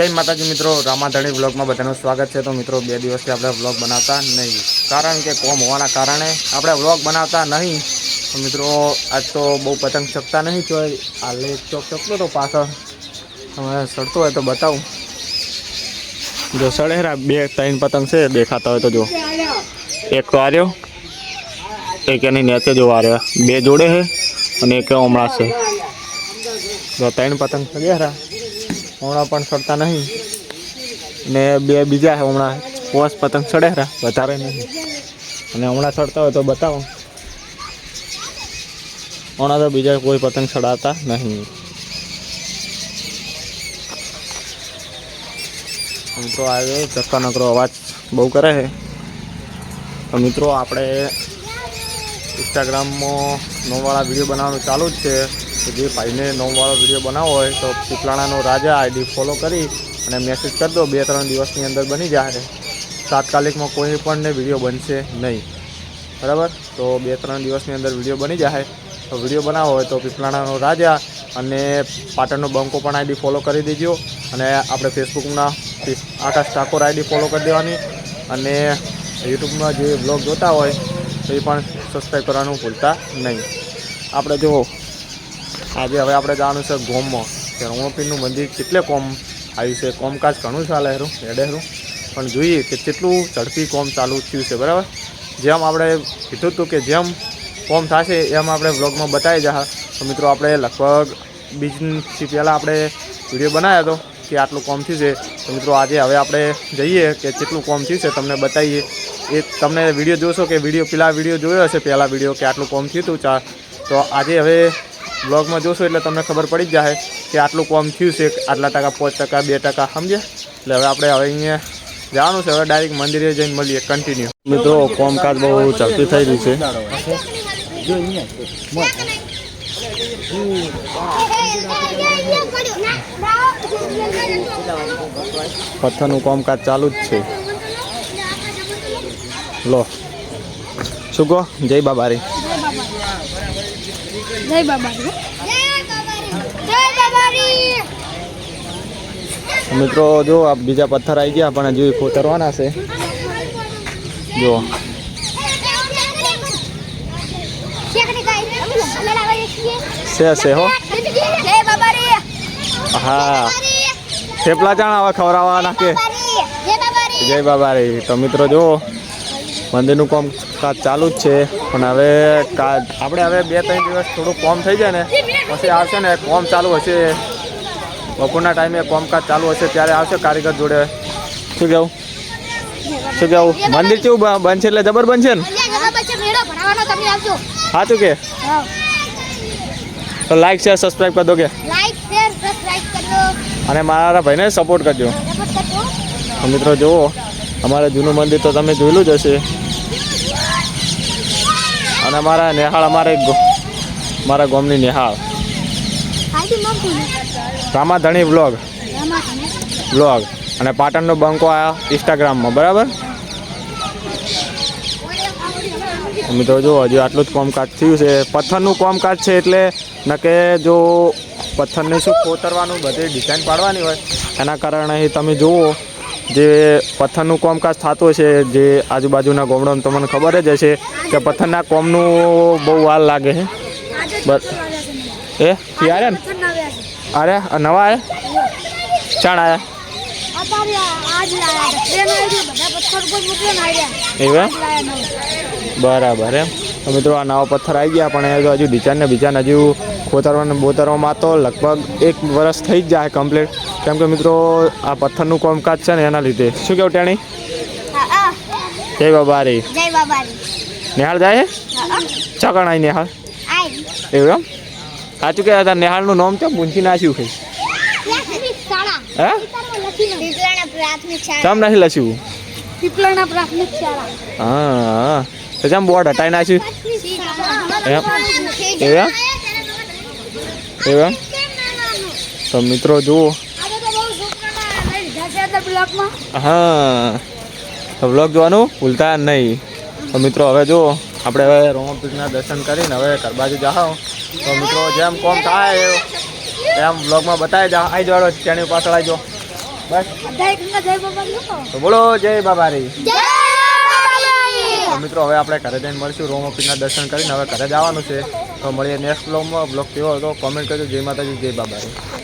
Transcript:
જય માતાજી મિત્રો, રામાધણી બ્લોગમાં બધાનું સ્વાગત છે. તો મિત્રો, બે દિવસથી આપણે બ્લોગ બનાવતા નહીં. કારણ કે કોમ હોવાના કારણે આપણે બ્લોગ બનાવતા નહીં. તો મિત્રો, આજ તો બહુ પતંગ ચકતા નહીં તો આ લેક ચોક ચકલો તો પાછળ. હવે સડતો હોય તો બતાવું. જો સડેરા, બે ત્રણ પતંગ છે, દેખાતા હોય તો જો. એક તો આર્યો એક એની નેચે જો આર્યો બે જોડે છે અને એક હમણાં છે. જો ત્રણ પતંગ સડ્યા હમણાં પણ ચડતા નહીં. ને બે બીજા હમણાં. પોસ પતંગ સડ્યા વધારે નહીં. અને હમણાં ચડતા હોય તો બતાવો. હમણાં તો બીજા કોઈ પતંગ ચડાતા નહીં. મિત્રો આવે ચક્કા નકરો અવાજ બહુ કરે છે. તો મિત્રો, આપણે ઇન્સ્ટાગ્રામમાં નવવાળા વીડિયો બનાવવાનું ચાલુ જ છે. તો જે ભાઈને નવવાળો વીડિયો બનાવવો હોય તો પીપલાણાનો રાજા આઈડી ફોલો કરી અને મેસેજ કરી દો. બે ત્રણ દિવસની અંદર બની જાય. તાત્કાલિકમાં કોઈ પણને વીડિયો બનશે નહીં. બરાબર? તો બે ત્રણ દિવસની અંદર વીડિયો બની જાય. તો વીડિયો બનાવો હોય તો પીપલાણાનો રાજા અને પાટણનો બંકો પણ આઈડી ફોલો કરી દેજો. અને આપણે ફેસબુકના આકાશ ઠાકોર આઈડી ફોલો કરી દેવાની. અને યુટ્યુબમાં જે બ્લોગ જોતા હોય તો એ પણ સબસ્ક્રાઈબ કરવાનું ભૂલતા નહીં. આપણે જો આજે હવે આપણે જવાનું છે ગોમમાં. કે રમણપીરનું મંદિર કેટલે કોમ આવ્યું છે, કોમકાજ ઘણું ચાલે હેરું હેડેરું પણ જોઈએ કે કેટલું ઝડપી કોમ ચાલુ થયું છે, બરાબર? જેમ આપણે કીધું હતું કે જેમ કોમ થશે એમ આપણે વ્લોગમાં બતાવી જા તો મિત્રો, આપણે લગભગ બીજથી પહેલાં આપણે વીડિયો બનાવ્યો હતો કે આટલું કોમ થયું છે. તો મિત્રો, આજે હવે આપણે જઈએ કે કેટલું કોમ થયું છે, તમને બતાવીએ. એ તમને વીડિયો જોશો કે વીડિયો પેલા વીડિયો જોયો હશે? પહેલા વીડિયો કે આટલું કોમ થયું હતું ચા. તો આજે હવે બ્લોગમાં જોશો એટલે તમને ખબર પડી જ જાય કે આટલું કોમ થયું છે, આટલા ટકા, પાંચ ટકા, બે ટકા સમજે એટલે હવે આપણે હવે અહીંયા જવાનું છે, હવે ડાયરેક્ટ મંદિરે જઈને મળીએ કન્ટિન્યુ મિત્રો કોમકાજ બહુ ઝડપી થઈ રહ્યું છે. પથ્થરનું કોમકાજ ચાલુ જ છે. લો. શું કહો? જય બાબારી. જય બાબારી. મિત્રો જો આ બીજા પથ્થર આવી ગયા પણ હજુ ખોતરવાના છે. જો. છે છે હો. હા. થેપલા ચાણ હવે ખવડાવવાના કે? જય બાબા રે તો મિત્રો જુઓ મંદિરનું કામ કાજ ચાલુ જ છે. પણ હવે આપણે હવે બે ત્રણ દિવસ થોડું કોમ થઈ જાય ને પછી આવશે ને કોમ ચાલુ હશે. બપોરના ટાઈમે કોમકાજ ચાલુ હશે ત્યારે આવશે કારીગર જોડે. શું કહેવું શું કહેવું મંદિર કેવું બનશે એટલે જબર બનશે ને? હા સાચું કે. તો લાઈક શેર સબસ્ક્રાઈબ કરી દો કે. અને મારા ભાઈને સપોર્ટ કરજો. મિત્રો જુઓ અમારે જૂનું મંદિર તો તમે જોયેલું જ હશે. અને અમારા નેહાળ અમારે મારા ગામની નેહાળ. રામાધણી વ્લોગ. રામા વ્લોગ. અને પાટણનો બંકો આ ઇન્સ્ટાગ્રામમાં બરાબર? મિત્રો જો હજુ આટલું જ કોમકાજ થયું છે. પથ્થરનું કોમકાજ છે એટલે નકે જો પથ્થરને શું કોતરવાનું બધી ડિઝાઇન પાડવાની હોય. એના કારણે તમે જુઓ જે પથ્થરનું કોમકાજ થતું છે જે આજુબાજુના ગોમડામાં તમને ખબર જ હશે કે પથ્થરના કોમનું બહુ વાર લાગે છે બસ. એ ક્યારે ને? અરે નવા આયા? ચાણ આયા? એવું બરાબર એમ. મિત્રો, આ નવા પથ્થર આવી ગયા, પણ હજુ ડિઝાઇન ને બીજાને હજુ ખોતરવાને બોતરવામાં તો લગભગ એક વર્ષ થઈ જ જાય કમ્પ્લીટ કેમ કે મિત્રો આ પથ્થરનું કામકાજ છે ને એના લીધે. શું કેવું ટેણી? જય બાબારી. નિહાળ જાય હા? હા ચકણ આવી નિહાળ. એવું એમ? સાચું કે તાર નિહાળનું નામ કેમ પૂંછી નાખ્યું છે? હે? કેમ નથી શાળા. હા હા. બોર્ડ હટાઈ નાખ્યું? એમ? એવું એમ? એવા? તો મિત્રો જુઓ. હા. તો બ્લોગ જોવાનું ભૂલતા નહીં. તો મિત્રો હવે જુઓ. આપણે હવે રોમપીઠના દર્શન કરીને હવે કરબાજુ જાઓ. તો મિત્રો જેમ કોમ થાય એમ બ્લોગમાં બતાવી જાઓ આવી જવાનો તેની પાછળ આવી જાઓ. બસ. તો બોલો જય બાબારી. મિત્રો હવે આપણે ઘરે જઈને મળશું રોમ દર્શન કરીને. હવે ઘરે જવાનું છે. તો મળીએ નેક્સ્ટ બ્લોગમાં બ્લોગ કેવો હતો? કોમેન્ટ કરજો. જય માતાજી જય બાબા